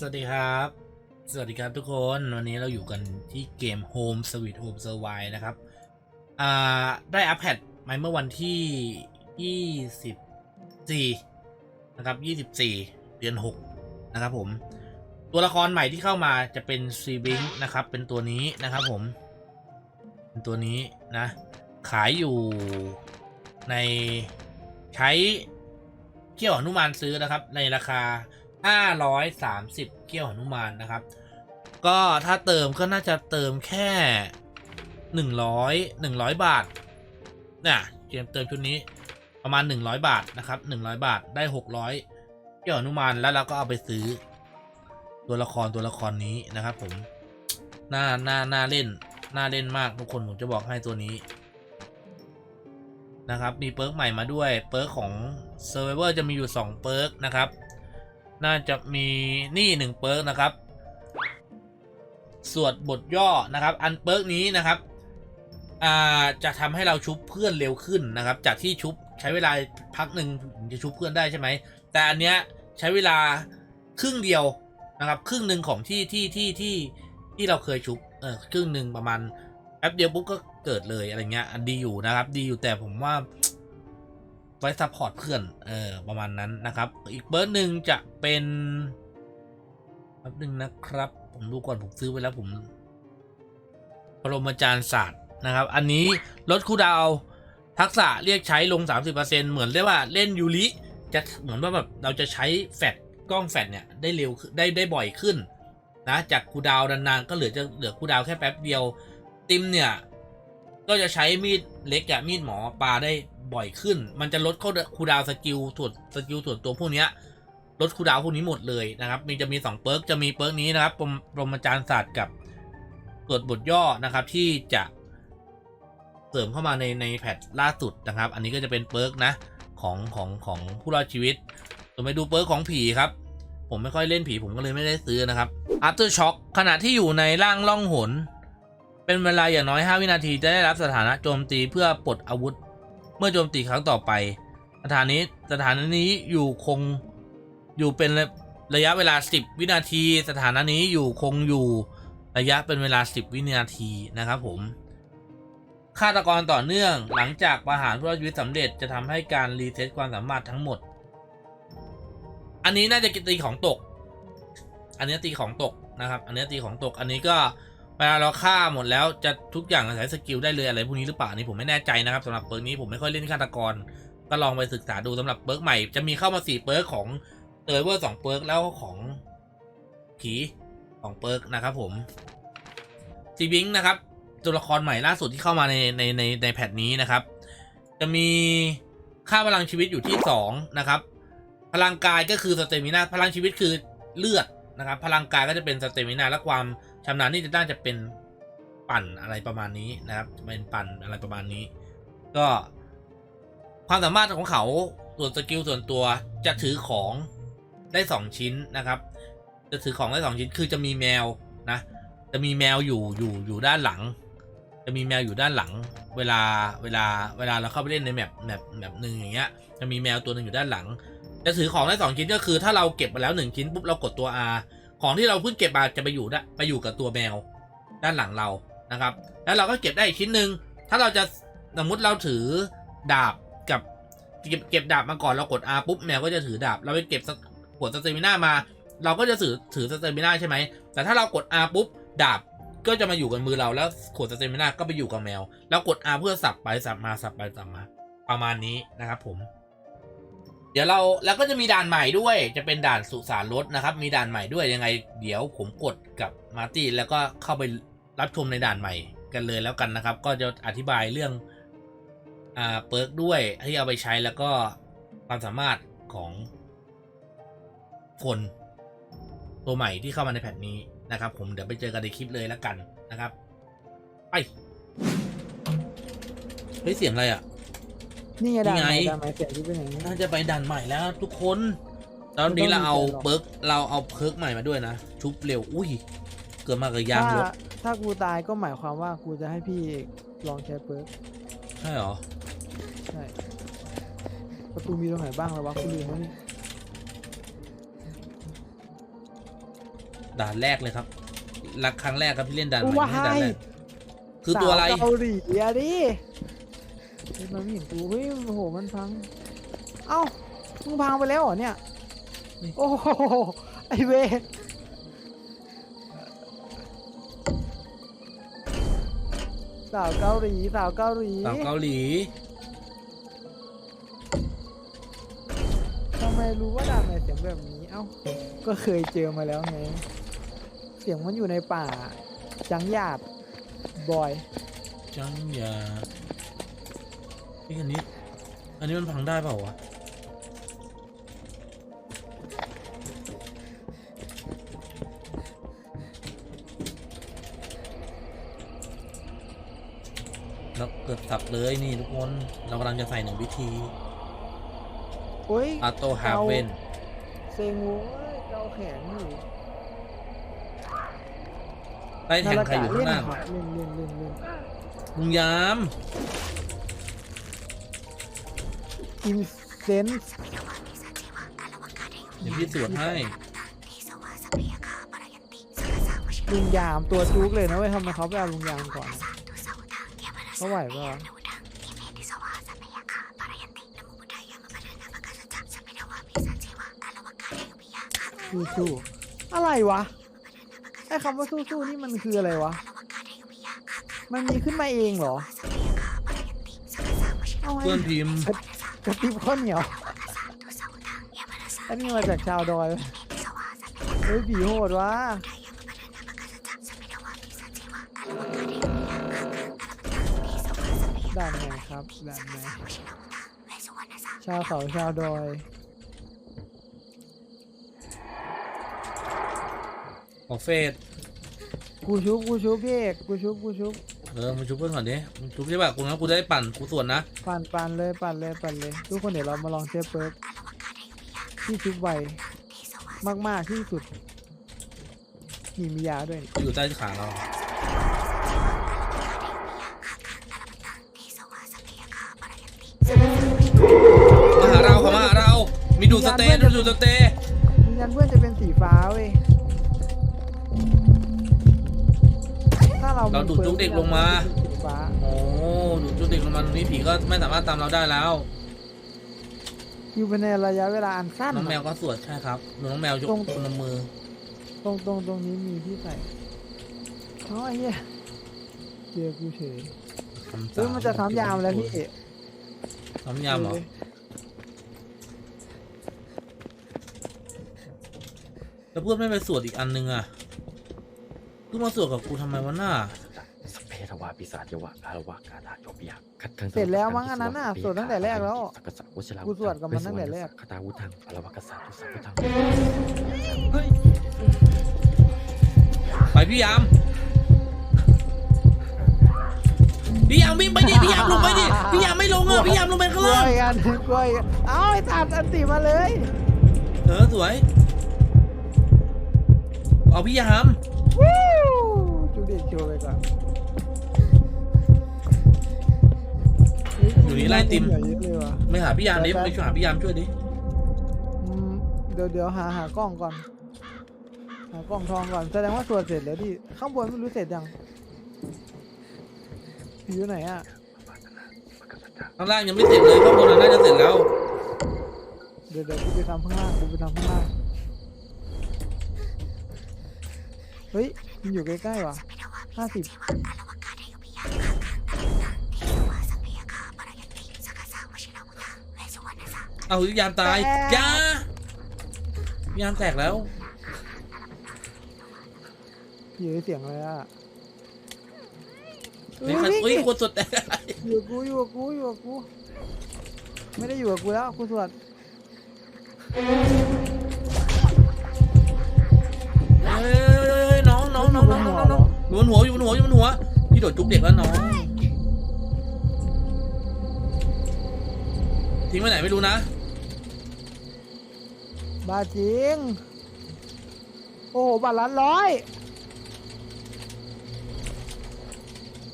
สวัสดีครับ สวัสดีครับทุกคน วันนี้เราอยู่กันที่เกม Home Sweet Home Survive นะครับ อ่า ได้อัปเดตมาเมื่อวันที่ 24 นะครับ 24 เดือน 6 นะครับผม ตัวละครใหม่ที่เข้ามาจะเป็นซีบิงนะครับ เป็นตัวนี้นะครับผม เป็นตัวนี้นะ ขายอยู่ในใช้เกี่ยวหนุมานซื้อนะครับ ในราคา 530 เกี่ยวหนุมานนะครับ ก็ถ้าเติมก็น่าจะเติมแค่ 100 100 บาทเนี่ยเกมเติมชุดนี้ประมาณ 100 บาทนะครับ 100 บาทได้ 600 เกี่ยวหนุมานแล้วเราก็เอาไปซื้อ ตัวละครตัวละครนี้นะครับ ผมน่าน่าน่าเล่นน่าเล่นมากทุกคนผมจะบอกให้ตัวนี้นะครับ มีเปิร์กใหม่มาด้วย เปิร์กของเซ s u r v i v o r จะมีอยู่ 2 เปิร์กนะครับ น่าจะมีนี่หนึ่งเปิร์กนะครับ สวดบทย่อนะครับ อันเปิร์กนี้นะครับจะทำให้เราชุบเพื่อนเร็วขึ้นนะครับ จากที่ชุบใช้เวลาพักหนึ่งถึงจะชุบเพื่อนได้ใช่ไหม แต่อันเนี้ยใช้เวลาครึ่งเดียวนะครับ ครึ่งหนึ่งของที่ที่ที่ที่ที่เราเคยชุบเออครึ่งหนึ่งประมาณแป๊บเดียวปุ๊บก็เกิดเลยอะไรเงี้ยอันดีอยู่นะครับ ดีอยู่แต่ผมว่า ไว้ซัพพอร์ตเพื่อน เออ ประมาณนั้นนะครับ อีกเบอร์หนึ่งจะเป็นแป๊บหนึ่งนะครับ ผมดูก่อนผมซื้อไว้แล้วผมปรมาจารย์ศาสตร์นะครับ อันนี้ลดคูดาวทักษะเรียกใช้ลง 30%เหมือนได้ว่าเล่นยูริจะเหมือนว่าแบบเราจะใช้แฟลชกล้องแฟลชเนี่ยได้เร็วได้ได้บ่อยขึ้นนะจากคูดาวนานๆก็เหลือจะเหลือคูดาวแค่แป๊บเดียวติมเนี่ย ก็จะใช้มีดเล็กอะมีดหมอปลาได้บ่อยขึ้น มันจะลดข้าคูดาวสกิลสวนสกิลสวนตัวพวกเนี้ยลดคูดาวพวกนี้หมดเลยนะครับ มีจะมี2เปิร์กจะมีเปิร์กนี้นะครับปรมปรมาจารย์ศาสตร์กับตรวจบทย่อนะครับ ที่จะเสริมเข้ามาในในแพทล่าสุดนะครับ อันนี้ก็จะเป็นเปิร์กนะของของของผู้รอดชีวิตส่วนไปดูเปิร์กของผีครับ ผมไม่ค่อยเล่นผีผมก็เลยไม่ได้ซื้อนะครับ After Shock ขณะที่อยู่ในร่างล่องหน เป็นเวลาอย่างน้อย 5 วินาทีจะได้รับสถานะโจมตีเพื่อปลดอาวุธ เมื่อโจมตีครั้งต่อไป สถานีสถานะนี้อยู่คงอยู่เป็นระระยะเวลา 10 วินาที สถานะนี้อยู่คงอยู่ระยะเป็นเวลา 10 วินาทีนะครับผมฆาตกรต่อเนื่องหลังจากประหารผู้รอดชีวิตสำเร็จจะทำให้การรีเซ็ตความสามารถทั้งหมด อันนี้น่าจะตีของตก อันนี้ตีของตกนะครับ อันนี้ตีของตก อันนี้ก็ เวลาเราฆ่าหมดแล้วจะทุกอย่างใช้สกิลได้เลยอะไรพวกนี้หรือเปล่านี่ผมไม่แน่ใจนะครับสำหรับเปิร์กนี้ผมไม่ค่อยเล่นฆาตกร ก็ลองไปศึกษาดูสำหรับเปิร์กใหม่ จะมีเข้ามาสี่เปิร์กของเตอร์เวอร์สองเปิร์กแล้วของผีสองเปิร์กนะครับผมซีบิงนะครับตัวละครใหม่ล่าสุดที่เข้ามาในในในในแพทนี้นะครับ จะมีค่าพลังชีวิตอยู่ที่สองนะครับพลังกายก็คือสเตมินาพลังชีวิตคือเลือดนะครับ พลังกายก็จะเป็นสเตมินาและความ ชำนาญนี่จะน่าจะเป็นปั่นอะไรประมาณนี้นะครับเป็นปั่นอะไรประมาณนี้ ก็ความสามารถของเขาส่วนสกิลส่วนตัวจะถือของได้สองชิ้นนะครับ จะถือของได้สองชิ้นคือจะมีแมวนะ จะมีแมวอยู่อยู่อยู่ด้านหลัง จะมีแมวอยู่ด้านหลัง เวลาเวลาเวลาเราเข้าไปเล่นในแมปแมปแมปหนึ่งอย่างเงี้ยจะมีแมวตัวหนึ่งอยู่ด้านหลัง จะถือของได้สองชิ้นก็คือถ้าเราเก็บมาแล้วหนึ่งชิ้นปุ๊บเรากดตัว R ของที่เราเพิ่งเก็บมาจะไปอยู่ได้ไปอยู่กับตัวแมว ด้านหลังเรานะครับ แล้วเราก็เก็บได้อีกชิ้นหนึ่งถ้าเราจะสมมติเราถือดาบกับเก็บเก็บดาบมาก่อนเรากด R ปุ๊บแมวก็จะถือดาบ เราไปเก็บขวดสเตมิน่ามา เราก็จะถือถือสเตมิน่าใช่ไหมแต่ถ้าเรากด R ปุ๊บดาบก็จะมาอยู่กับมือเราแล้วขวดสเตมิน่าก็ไปอยู่กับแมว แล้วกด R เพื่อสับไปสับมาสับไปสับมา ประมาณนี้นะครับผม เดี๋ยวเราแล้วก็จะมีด่านใหม่ด้วย จะเป็นด่านสุสานรถนะครับ มีด่านใหม่ด้วยยังไง เดี๋ยวผมกดกับมาร์ตี้แล้วก็เข้าไปรับชมในด่านใหม่กันเลยแล้วกันนะครับ ก็จะอธิบายเรื่องอ่าเปิร์กด้วยที่เอาไปใช้แล้วก็ความสามารถของคนตัวใหม่ที่เข้ามาในแพทนี้นะครับ ผมเดี๋ยวไปเจอกันในคลิปเลยแล้วกันนะครับไปเฮ้ยเสียงอะไรอะ นี่ไงด่านนี่ไหไงนด่านไหนเสียงที่เป็นอย่างนี้น่าจะไปด่านใหม่แล้วทุกคนตอนนี้เราเอาเปิร์กเราเอาเพิร์กใหม่มาด้วยนะ ชุบเร็ว อุ้ย เกิดมากับยางถ้ารถถ้ากูตายก็หมายความว่ากูจะให้พี่ลองใช้เปิร์กใช่เหรอ ใช่ ประตูมีตรงไหนบ้างแล้ววะกูลืมแล้วนี่ด่านแรกเลยครับรักครั้งแรกครับที่เล่นด่านใหม่ว้าไม่ใช่ด่านยแรกคือตัวอะไรสาวเกาหลีอะดิ เฮ้ยมันไม่เห็นกูเฮ้ยโอ้โหมันพัง เอ้ามึงพังไปแล้วเหรอเนี่ยนี่โอ้โหไอเวรสาวเกาหลีสาวเกาหลีสาวเกาหลีทำไมรู้ว่าด่านไหนเสียงแบบนี้ เอ้า ก็เคยเจอมาแล้วไง เสียงมันอยู่ในป่า จังหยาดบอย จังหยา พี่อันนี้ อันนี้มันพังได้เปล่าวะแล้วเกือบสับเลยนี่ทุกคน เรากำลังจะใส่หนึ่งวิธีโอ้ยอาโตฮาเวนเซ็งโว้ยเกาแขนอยู่ไล่แทงใครอยู่ข้างหน้าเล่นเล่นเล่นเล่นเล่นลุงยาม อินเซนส์เดี๋ยวพี่สวดให้ลุงยามตัวจุกเลยนะเว้ยทำไมเขาไปเอาลุงยามก่อนเขาไหวปะวะสู้ๆอะไรวะไอ้คำว่าสู้ๆนี่มันคืออะไรวะ มันมีขึ้นมาเองเหรอเอาไงเพื่อนพิมพ์ กระติบข้าวเหนียวอันนี้มาจากชาวดอยเฮ้ยผีโหดวะด่านไหนครับด่านไหนชาวเขาชาวดอยขอเฟสกูชุบกูชุบพี่เอกกูชุบกูชุบ เออมึงชุบเพื่อนก่อนดิมึงชุบใช่ป่ะกูนะกูจะได้ปั่นกูสวนนะปั่นปั่นเลยปั่นเลยปั่นเลย ทุกคนเดี๋ยวเรามาลองเชฟเปิร์กที่ชุบไวมากๆที่สุดนี่มียาด้วยนี่อยู่ใต้ขาเรามาหาเราเขามาหาเรา มีดูดสเตย์ดูดสเตย์ยืนยันเพื่อนจะเป็นสีฟ้า เว้ยถ้าเราเราดูดจุกเด็กลงมาสีฟ้าโอ้ดูดจุดเด็กลงมาตรงนี้ผีก็ไม่สามารถตามเราได้แล้วอยู่ภายในระยะเวลาอันสั้น น้องแมวก็สวดใช่ครับดูน้องแมวยกตรงพนมมือตรงตรงตรงนี้มีที่ใส่เอ๋อไอ้เหี้ยเจอกูเฉยคำสาเฮ้ยมันจะทำยามแล้วพี่ทำยามเหรอแล้วเพื่อนไม่ไปสวดอีกอันนึงอะเพิ่งมาสวดกับกูทำไมวะหน้าส พเพทวาปิศาจยวะอารวะกาธาโยปิยะคัดทั้งเสร็จแล้วมั้งอันนั้นน่ะสวดตั้งแต่แรกแล้วสักกะสะวชิรากูสวดกับมันตั้งแต่แรกคาตาวุธังอารวะกษัตริย์ทุสัพพุทังไปพี่ยามพี่ยามวิ่งไปดิพี่ยามลงไปดิพี่ยามไม่ลงอะพี่ยามลงไปข้างกล้ล่าวยงกันกล้วยกันเอาไอ้ตัดอันติมาเลย เออสวยเอาพี่ยามวู้จูเด็ดโชว์ไปก่อน นี่ไล่ติม เหลือเยอะเลยว่ะ ไม่หาพี่ยามดิไม่ช่วยหาพี่ยามช่วยดิอืมเดี๋ยวเดี๋ยวหาหากล้องก่อน หากล้องทองก่อน แสดงว่าตรวจเสร็จแล้วดิข้างบนไม่รู้เสร็จยังอยู่ไหนอะ ข้างล่างยังไม่เสร็จเลยข้างบนน่าจะเสร็จแล้ว เดี๋ยวเดี๋ยวกูไปทำข้างล่างกูไปทำข้างล่างเฮ้ยมันอยู่ใกล้ๆว่ะห้าสิบ เอาพี่ยามตายยาพี่ยามแตกแล้ว อยู่ในเสียงอะไรอะเฮ้ยใครวิ่งเฮ้ยดิคนสดแตกอยู่กับกูอยู่กับกูอยู่กับกู ไม่ได้อยู่กับกูแล้วกูสวดเฮ้ยน้องน้องน้องน้องน้องน้องอยู่บนหัวอยู่บนหัวอยู่บนหัวพี่โดดจุกเด็กแล้วน้องทิ้งไปไหนไม่รู้นะ บ้าจริง โอ้โหบาทล้านร้อย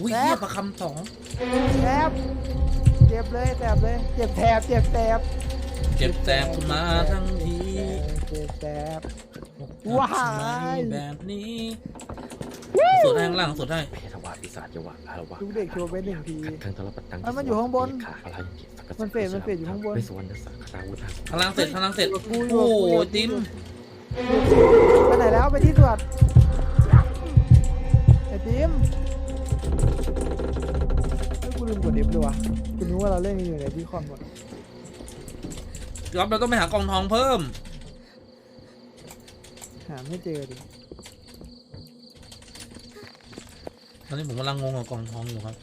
อุ้ยแซ่บเหี้ยประคำสองแทบเจ็บเลยแทบเลย เจ็บแทบเจ็บแทบเจ็บแสบขึ้นมาทั้งทีเจ็บแทบ ว้าย แบบนี้สวดให้ข้างล่างสวดให้ เพทวาปีศาจยวะอารวาดูเด็กโชว์ไปหนึ่งทีทั้งตลปัตตังเอ้ยมันอยู่ข้างบน ขาพลังกิจสัก มันเฟดมันเฟดอยู่ข้างบน ไม่สวรรค์สักคาวุธาข้างล่างเสร็จข้างล่างเสร็จกูอโอ้ยู่โหกูอยู่ติมไปไหนแล้วไปที่ตรวจไอ้ติมเฮ้ยกูลืมกดเดฟด้วยวะกูนึกว่าเราเล่นกันอยู่ในที่คอนหมดครับเราต้องไปหากล่องทองเพิ่ม หาไม่เจอดิตอนนี้ผมกำลังงงกับกล่องทองอยู่ครับ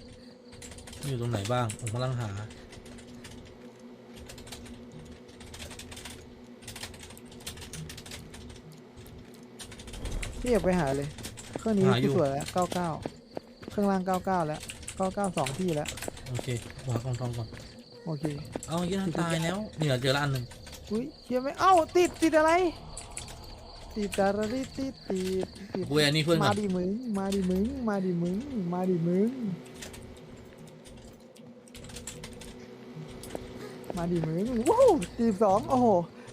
มันอยู่ตรงไหนบ้าง ผมกำลังหา พี่อยากไปหาเลย เครื่องนี้หาอยู่กูสวยแล้วเก้าเก้าเครื่องล่างเก้าเก้าแล้วเก้าเก้าสองที่แล้ว โอเคผมหากล่องทองก่อน โอเค เอาเยี่ยนตายแล้วนี่เราเจอละอันหนึ่งอุ้ยเชี่ยไหมเอ้าติดติดอะไร ติดอะไรติดติดติดกูอันนี้เพื่อนก่มาอนดิมึงมาดิมึงมาดิมึงมาดิมึงมาดิมึงว้าวตีสองโอ้โห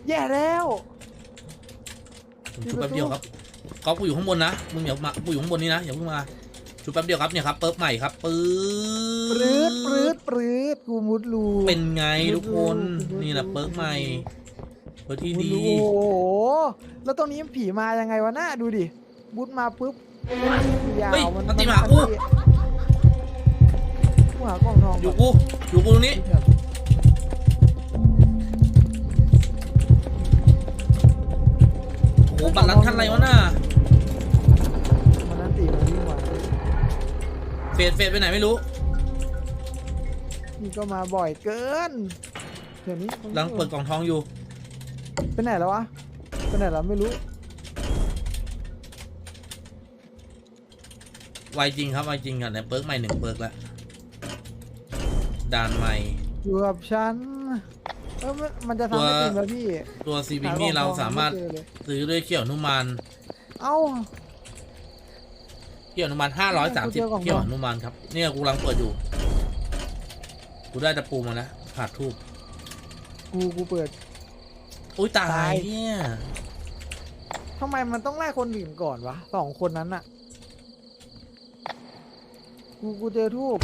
แย่แล้วผมชุบแป๊บเดียวครับ ก๊อฟกูอยู่ข้างบนนะมึงอย่ามากูอยู่ข้างบนนี้นะอย่าเพิ่งมาชุบแป๊บเดียวครับเนี่ยครับเปิร์ฟใหม่ครับปื๊ปรืดปรืดดปรืดกูมุดรูเป็นไงทุกคนดูดูนี่แหละดูเปิร์ฟใหม่เปิร์ฟที่มุดดีรูโอ้โหแล้วตรงนี้มันผีมายังไงวะน่าดูดิมุดมาปุ๊บยาวเฮ้ยมันมันตีมาหากูกูหากล้องทองอยู่กูอยู่กูตรงนี้โอ้โหบัตรลันขั้นอะไรวะน่ะมันนั่นตีมาวิ่งมาเฟดเฟดไปไหนไม่รู้ นี่ก็มาบ่อยเกินเดี๋ยวนี้กำลังเปิดกล่องทองอยู่ ไปไหนแล้ววะไปไหนแล้วไม่รู้ไวจริงครับไวจริงอะเนี่ยเปิร์กใหม่หนึ่งเปิร์กแล้วด่านใหม่ อยู่กับฉัน เออมันมันจะทำให้ตัวจริงแล้วพี่ตัวซีวิงหนี่กเราทองสามารถไเจอเลยซื้อด้วยเขี้ยวหนุมานเอ้าเขี้ยวหนุมานห้าร้อยสามสิบกูเจอกล่องทองเขี้ยวหนุมานครับเนี่ยกูกำลังเปิดอยู่ กูได้ตะปูมาแล้วขาดทูบกูกูเปิดอุ้ยตาตายยเนี่ยทำไมมันต้องไล่คนอื่นก่อนวะสองคนนั้นอะกูกูเจอทูบ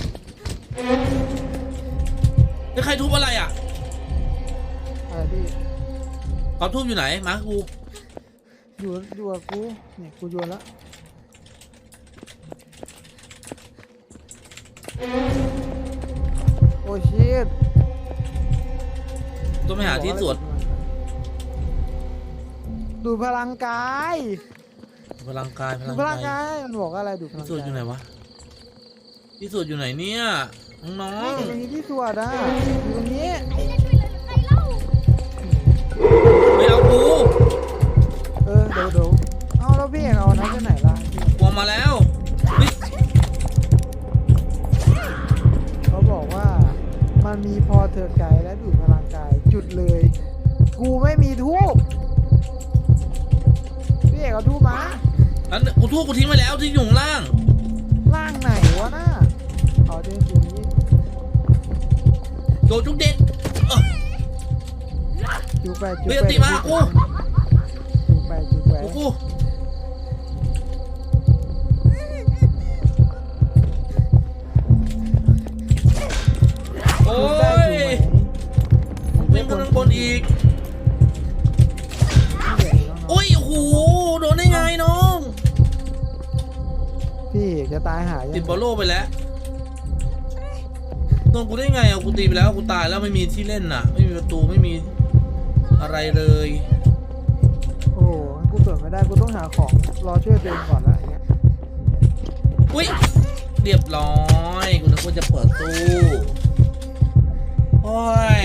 แล้วใครทุบอะไรอะ อะไรพี่เขาทุบอยู่ไหนมาร์คกูอยู่อยู่กับกูเนี่ยกูโยนแล้วโอ้ชิตต้องไปหาที่สวดดูดพลังกายพลังกายพดูลัดงพลังกายกายมันบอกว่าอะไรดูดพที่ลังสวดอยู่ไหนกายวะที่สวดอยู่ไหนเนี่ยน้องนี่ตรงนี้ที่สวดอะอยู่ตรงนี้ๆ ไม่เอากูเออเดี๋ยวเดี๋ยวเอาแล้วพี่เอกเอาอันนั้นไปไหนล่ะวงมาแล้วเฮ้ยเขาบอกว่ามันมีพอเธอกายและดูดพลังกายจุดเลย กูไม่มีทูบพี่เอกเอาทูบมาอันกูทุบกูทิ้งไปแล้วที่อยู่ข้างล่าง ล่างไหนวะน่าเอาเจนจุดนี้โดนจุกเด็ดเออ จุดไปจุดเฮ้ยไปตีมากูจุดไปจุดไปกูกูโอ้จุดได้ยจุดไหมวิ่งขึ้นข้างบนอีกพี่เอกน้องๆโอ้ยโอ้โหโดนได้ไงน้องพี่เอกจะตายหายยังติดบอลโลไปแล้วโดนกูได้ไงอะกูตีไปแล้วกูตายแล้วไม่มีที่เล่นน่ะ ไม่มีประตูไม่มี อะไรเลย โอ้โหงั้นกูเปิดไม่ได้กูต้องหาของรอช่วยตัวเองก่อนละอย่างเงี้ยอุ้ยเรียบร้อยกูนึกว่าจะเปิดตู้โอ้ย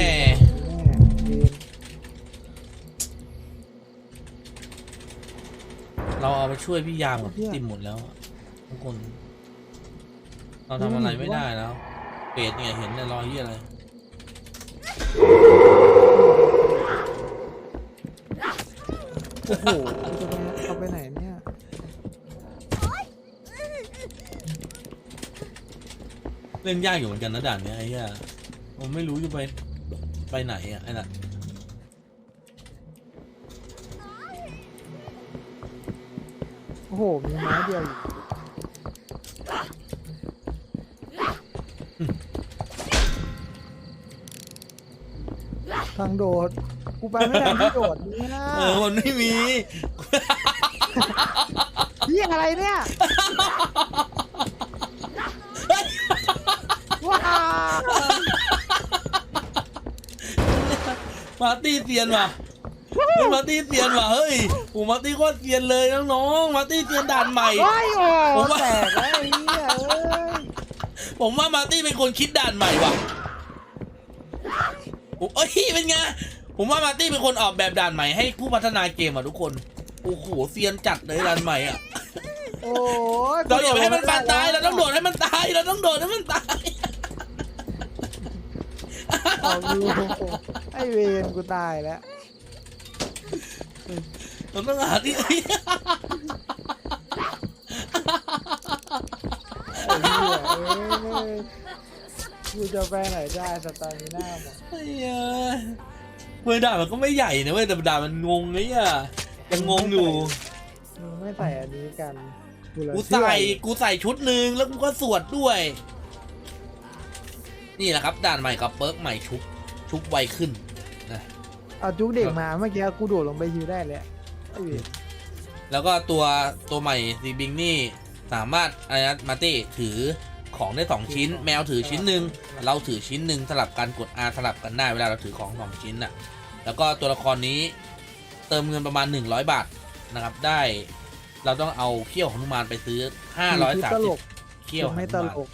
แม่เวนเราเอาไปช่วยพี่ยามกับพี่ติมหมดแล้วอะทุกคน เราทำอะไรไม่ได้แล้ว เป็ดเนี่ยเห็นแต่รอยที่อะไร โอ้โหจะไปเอาไปไหนเนี่ยเล่นยากอยู่เหมือนกันนะด่านเนี้ยไอ้เหี้ยผมไม่รู้จะไปไปไหนอะไอ้น่ะโอ้โห มีไม้เดียวอยู่ ทางโดด กูไปไม่ได้ที่โดดเนี่ยเออมันไม่มีพี่อะไรเนี่ยว้าวมาร์ตี้เซียนว่ะเฮ้ยมาร์ตี้เซียนว่ะเฮ้ยโอ้มาร์ตี้โคตรเซียนเลยน้องๆมาร์ตี้เซียนด่านใหม่ โอ้ยโอ้ผมว่าแตกแล้วไอ้เหี้ยเอ้ย ผมว่ามาร์ตี้เป็นคนคิดด่านใหม่ว่ะ ผมเอ้ยเป็นไงผมว่ามาร์ตี้เป็นคนออกแบบด่านใหม่ให้ผู้พัฒนาเกมอะทุกคนโอ้โหเซียนจัดเลยด่านใหม่อะโอ้ยเราอย่าไปให้มันฟันตายเราต้องโดดให้มันตายเราต้องโดดให้มันตายออกดูไอเวนกูตายแล้วเราต้องหาที่ไอ้เหี้ยเอ้ย กูจะไปไหนได้สตาร์มิน่าหมดไอ้เหี้ยเว้ยด่านมันก็ไม่ใหญ่นะเว้ยแต่ด่านมันงงไอ้อะยังงงอยู่ มึงไม่ใส่อันนี้กันเหลือกูเชื่อใส่กูใส่ชุดหนึ่งแล้วกูก็สวดด้วย นี่แหละครับด่านใหม่กับเปิร์กใหม่ชุบชุบไวขึ้น เอาจุกเด็กมาเมื่อกี้กูโดดลงไปฮิวได้เลยไอเวนแล้วก็ตัวตัวใหม่ซีบิงนี่สามารถอะไรนะมาร์ตี้ถือ ของได้สองชิ้น แมวถือชิ้นหนึ่งเราถือชิ้นหนึ่งสลับกันกด R สลับกันได้เวลาเราถือของสองชิ้นน่ะแล้วก็ตัวละครนี้เติมเงินประมาณ 100 บาทนะครับได้ เราต้องเอาเขี้ยวของนุมานไปซื้อตลก530เขี้ยวของไม่นุตมานลก